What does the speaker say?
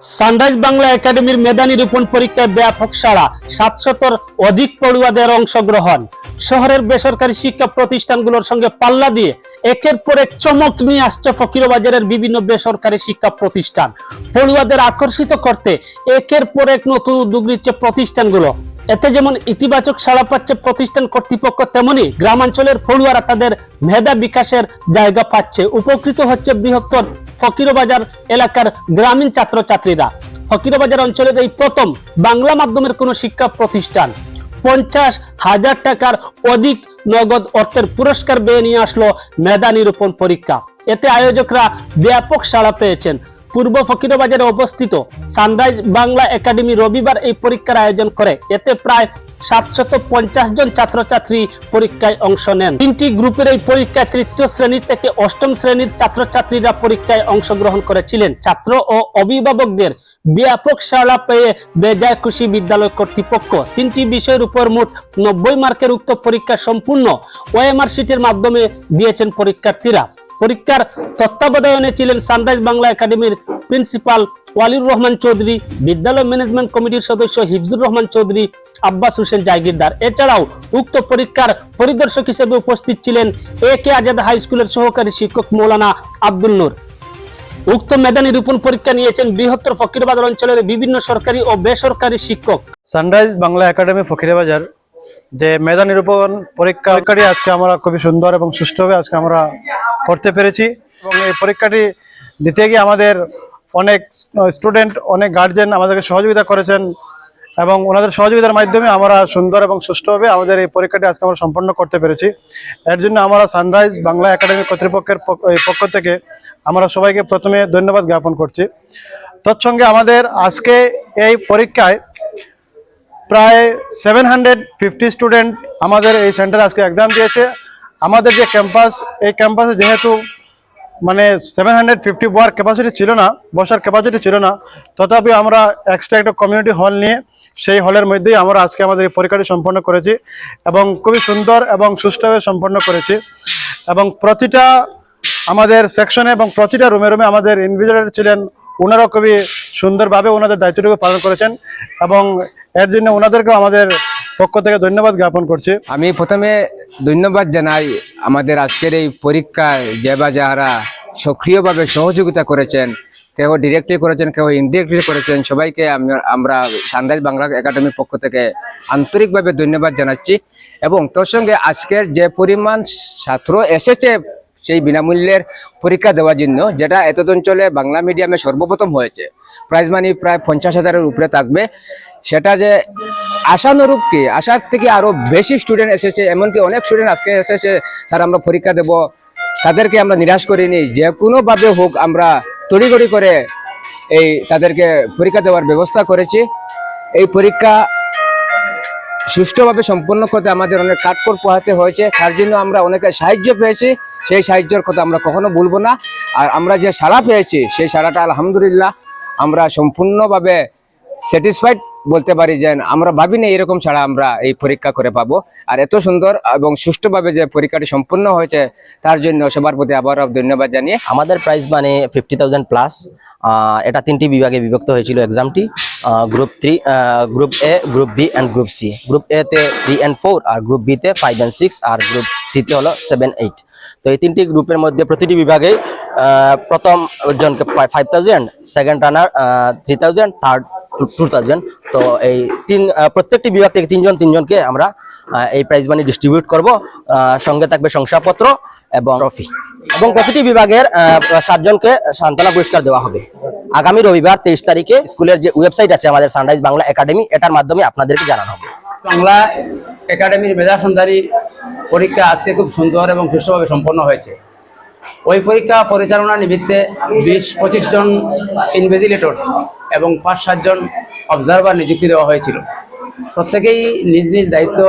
Sunrise Bangla একাডেমির মেধা নিরূপণ পরীক্ষায় ব্যাপক সাড়া, সাতশতর অধিক পড়ুয়াদের অংশগ্রহণ। শহরের বেসরকারি শিক্ষা প্রতিষ্ঠানগুলোর সঙ্গে পাল্লা দিয়ে একের পর এক চমক নিয়ে আসছে ফকিরবাজারের বিভিন্ন বেসরকারি শিক্ষা প্রতিষ্ঠান। পড়ুয়াদের আকর্ষিত করতে একের পর এক নতুন উদ্যোগ নিচ্ছে প্রতিষ্ঠানগুলো। এতে যেমন ইতিবাচক সাড়া পাচ্ছে প্রতিষ্ঠান কর্তৃপক্ষ, তেমনি গ্রামাঞ্চলের পড়ুয়ারা তাদের মেধা বিকাশের জায়গা পাচ্ছে। উপকৃত হচ্ছে বৃহত্তর ফকিরবাজার এলাকার গ্রামীণ ছাত্রছাত্রীরা। ফকিরবাজার অঞ্চলের এই প্রথম বাংলা মাধ্যমের কোনো শিক্ষা প্রতিষ্ঠান। পঞ্চাশ হাজার টাকার অধিক নগদ অর্থের পুরস্কার বেয়ে নিয়ে আসলো মেধা নিরূপণ পরীক্ষা। এতে আয়োজকরা ব্যাপক সাড়া পেয়েছেন। পূর্ব ফকিরবাজারে অবস্থিত সানরাইজ বাংলা একাডেমি রবিবার এই পরীক্ষার আয়োজন করে। এতে প্রায় সাতশত পঞ্চাশ জন ছাত্রছাত্রী পরীক্ষায় অংশ নেন। তিনটি গ্রুপের এই পরীক্ষায় তৃতীয় শ্রেণি থেকে অষ্টম শ্রেণির ছাত্রছাত্রীরা পরীক্ষায় অংশগ্রহণ করেছিলেন। ছাত্র ও অভিভাবকদের ব্যাপক সাড়া পেয়ে বেজায় খুশি বিদ্যালয় কর্তৃপক্ষ তিনটি বিষয়ের উপর মোট নব্বই মার্কের উক্ত পরীক্ষা সম্পূর্ণ ওএমআর শিটের মাধ্যমে দিয়েছেন পরীক্ষার্থীরা। পরীক্ষার তত্ত্বাবধানে ছিলেন সানরাইজ বাংলা একাডেমির প্রিন্সিপাল ওয়ালিউর রহমান চৌধুরী, বিদ্যালয় ম্যানেজমেন্ট কমিটির সদস্য হিফজুর রহমান চৌধুরী, আব্বাস হোসেন জাগিরদার। এছাড়াও উক্ত পরীক্ষার পরিদর্শক হিসেবে উপস্থিত ছিলেন এ কে আজাদ হাই স্কুলের সহকারী শিক্ষক মৌলানা আব্দুল নূর। উক্ত মেধা নিরূপণ পরীক্ষা নিয়েছেন বৃহত্তর ফকিরবাজার অঞ্চলের বিভিন্ন সরকারি ও বেসরকারি শিক্ষক। সানরাইজ বাংলা একাডেমি ফকিরাবাজার যে মেধা নিরূপণ পরীক্ষা আজকে আমরা খুবই সুন্দর এবং সুষ্ঠুভাবে আজকে আমরা করতে পেরেছি এবং এই পরীক্ষাটি দিতে গিয়ে আমাদের অনেক স্টুডেন্ট, অনেক গার্জেন আমাদেরকে সহযোগিতা করেছেন এবং ওনাদের সহযোগিতার মাধ্যমে আমরা সুন্দর এবং সুষ্ঠুভাবে আমাদের এই পরীক্ষাটি আজকে আমরা সম্পন্ন করতে পেরেছি। এর জন্য আমরা সানরাইজ বাংলা একাডেমি কর্তৃপক্ষের পক্ষ- থেকে আমরা সবাইকে প্রথমে ধন্যবাদ জ্ঞাপন করছি। তৎসঙ্গে আমাদের আজকে এই পরীক্ষায় প্রায় সেভেন হান্ড্রেড ফিফটি স্টুডেন্ট আমাদের এই সেন্টারে আজকে এক্সাম দিয়েছে। আমাদের যে ক্যাম্পাস এই ক্যাম্পাসে যেহেতু মানে সেভেন হান্ড্রেড ফিফটি বয়ার ক্যাপাসিটি ছিল না, বসার ক্যাপাসিটি ছিল না, তথাপি আমরা এক্সট্রা একটা কমিউনিটি হল নিয়ে সেই হলের মধ্যেই আমরা আজকে আমাদের এই পরীক্ষাটি সম্পন্ন করেছি এবং খুবই সুন্দর এবং সুষ্ঠুভাবে সম্পন্ন করেছি। এবং প্রতিটা আমাদের সেকশনে এবং প্রতিটা রুমে রুমে আমাদের ইনভিজিলেটর ছিলেন, ওনারাও খুবই সুন্দরভাবে ওনাদের দায়িত্বটুকু পালন করেছেন এবং এর জন্য ওনাদেরকেও আমাদের পক্ষ থেকে ধন্যবাদ জ্ঞাপন করছি। আমি প্রথমে ধন্যবাদ জানাই আমাদের আজকের এই পরীক্ষায় বা যারা সক্রিয়ভাবে সহযোগিতা করেছেন কেউ ডিরেক্টলি করেছেন কেউ ইনডিরেক্টলি করেছেন, সবাইকে আমি- আমরা সানরাইজ বাংলা একাডেমির পক্ষ থেকে আন্তরিকভাবে ধন্যবাদ জানাচ্ছি। এবং তোর সঙ্গে আজকের যে পরিমাণ ছাত্র এসেছে সেই বিনামূল্যের পরীক্ষা দেওয়ার জন্য, যেটা এতদ অঞ্চলে বাংলা মিডিয়ামে সর্বপ্রথম হয়েছে। প্রাইজ মানি প্রায় পঞ্চাশ হাজারের উপরে থাকবে। সেটা যে আশানুরূপ কি? আশার থেকে আরও বেশি স্টুডেন্ট এসেছে, এমনকি অনেক স্টুডেন্ট আজকে এসেছে, স্যার, আমরা পরীক্ষা দেব। তাদেরকে আমরা নিরাশ করিনি। যে কোনোভাবে হোক, আমরা তড়িঘড়ি করে এই তাদেরকে পরীক্ষা দেওয়ার ব্যবস্থা করেছি। এই পরীক্ষা সুষ্ঠুভাবে সম্পন্ন করতে আমাদের অনেক কাঠকর পোহাতে হয়েছে। তার জন্য আমরা অনেকের সাহায্য পেয়েছি। সেই সাহায্যের কথা আমরা কখনো ভুলবো না। আর আমরা যে সাড়া পেয়েছি, সেই সাড়াটা আলহামদুলিল্লাহ আমরা সম্পূর্ণভাবে স্যাটিসফাইড বলতে পারি যে আমরা ভাবিনি এরকম ছাড়া আমরা এই পরীক্ষা করে পাবো। আর এত সুন্দর এবং সুষ্ঠুভাবে যে পরীক্ষাটি সম্পূর্ণ হয়েছে, তার জন্য সবার প্রতি আবারও ধন্যবাদ জানিয়ে আমাদের প্রাইস মানে ফিফটি প্লাস এটা তিনটি বিভাগে বিভক্ত হয়েছিল এক্সামটি group three group A group B and group C group A তে থ্রি অ্যান্ড ফোর আর গ্রুপ বি তে ফাইভ অ্যান্ড সিক্স আর গ্রুপ সিতে হলো সেভেন এইট তো এই তিনটি গ্রুপের মধ্যে প্রতিটি বিভাগে প্রথম জনকে five thousand second runner three thousand third two thousand তো এই তিন প্রত্যেকটি বিভাগ থেকে তিনজন, তিনজনকে আমরা এই প্রাইজ মানি ডিস্ট্রিবিউট করব। সঙ্গে থাকবে শংসাপত্র এবং ট্রফি এবং প্রতিটি বিভাগের সাতজনকে সান্ত্বনা পুরস্কার দেওয়া হবে। আগামী রবিবার তেইশ তারিখে স্কুলের যে ওয়েবসাইট আছে আমাদের সানরাইজ বাংলা একাডেমি, এটার মাধ্যমে আপনাদেরকে জানানো হবে। বাংলা একাডেমির মেধা সুন্দরী পরীক্ষা আজকে খুব সুন্দর এবং সুষ্ঠুভাবে সম্পন্ন হয়েছে। ওই পরীক্ষা পরিচালনা নিমিত্তে বিশ, পঁচিশ জন ইনভেজিলেটর এবং পাঁচ সাতজন অবজারভার নিযুক্তি দেওয়া হয়েছিল। প্রত্যেকেই নিজ নিজ দায়িত্ব